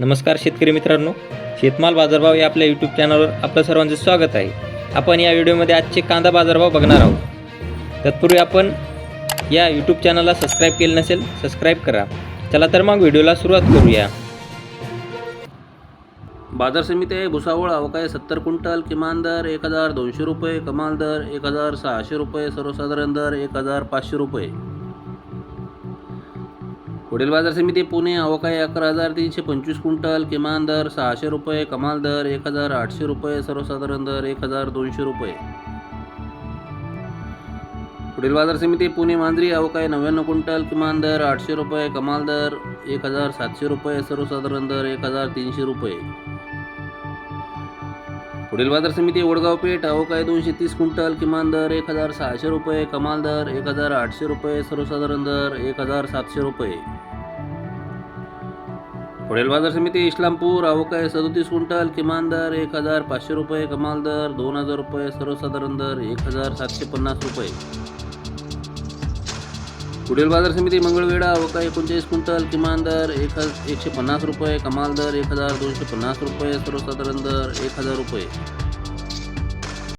नमस्कार शेतकरी मित्रांनो शेतमाल बाजारभाव या आपल्या यूट्यूब चॅनलवर आपलं सर्वांचं स्वागत आहे. आपण या व्हिडिओमध्ये आजचे कांदा बाजारभाव बघणार आहोत. तत्पूर्वी आपण या यूट्यूब चॅनलला सबस्क्राईब केलं नसेल सबस्क्राईब करा. चला तर मग व्हिडिओला सुरुवात करूया. बाजार समिती आहे भुसावळ अवकाय सत्तर क्विंटल किमान दर एक हजार दोनशे रुपये कमाल दर एक हजार सहाशे रुपये सर्वसाधारण दर एक हजार पाचशे रुपये. वडील बाजार समिती पुणे अवकाळी अकरा हजार तीनशे पंचवीस क्विंटल किमान दर सहाशे रुपये कमाल दर एक हजार आठशे रुपये सर्वसाधारण दर एक हजार दोनशे रुपये. पुढील बाजार समिती पुणे मांजरी अवकाळी नव्याण्णव क्विंटल किमान दर आठशे रुपये कमाल दर एक हजार सातशे रुपये सर्वसाधारण दर एक हजार तीनशे रुपये. पुढील बाजार समिती वडगाव पेठ अवकाय दोनशे तीस क्विंटल किमान दर एक हजार सहाशे रुपये कमाल दर एक हजार आठशे रुपये सर्वसाधारण दर एक हजार सातशे रुपये. पुढील बाजार समिती इस्लामपूर अवकाय सदोतीस क्विंटल किमान दर एक हजार पाचशे रुपये कमाल दर दोन हजार रुपये सर्वसाधारण दर एक हजार सातशे पन्नास रुपये. पुढील बाजार समिती मंगळवेढा वका एकोणचाळीस क्विंटल किमान दर एक हज एकशे पन्नास रुपये कमाल दर एक हजार दोनशे पन्नास रुपये सर्वसाधारण दर एक हजार रुपये.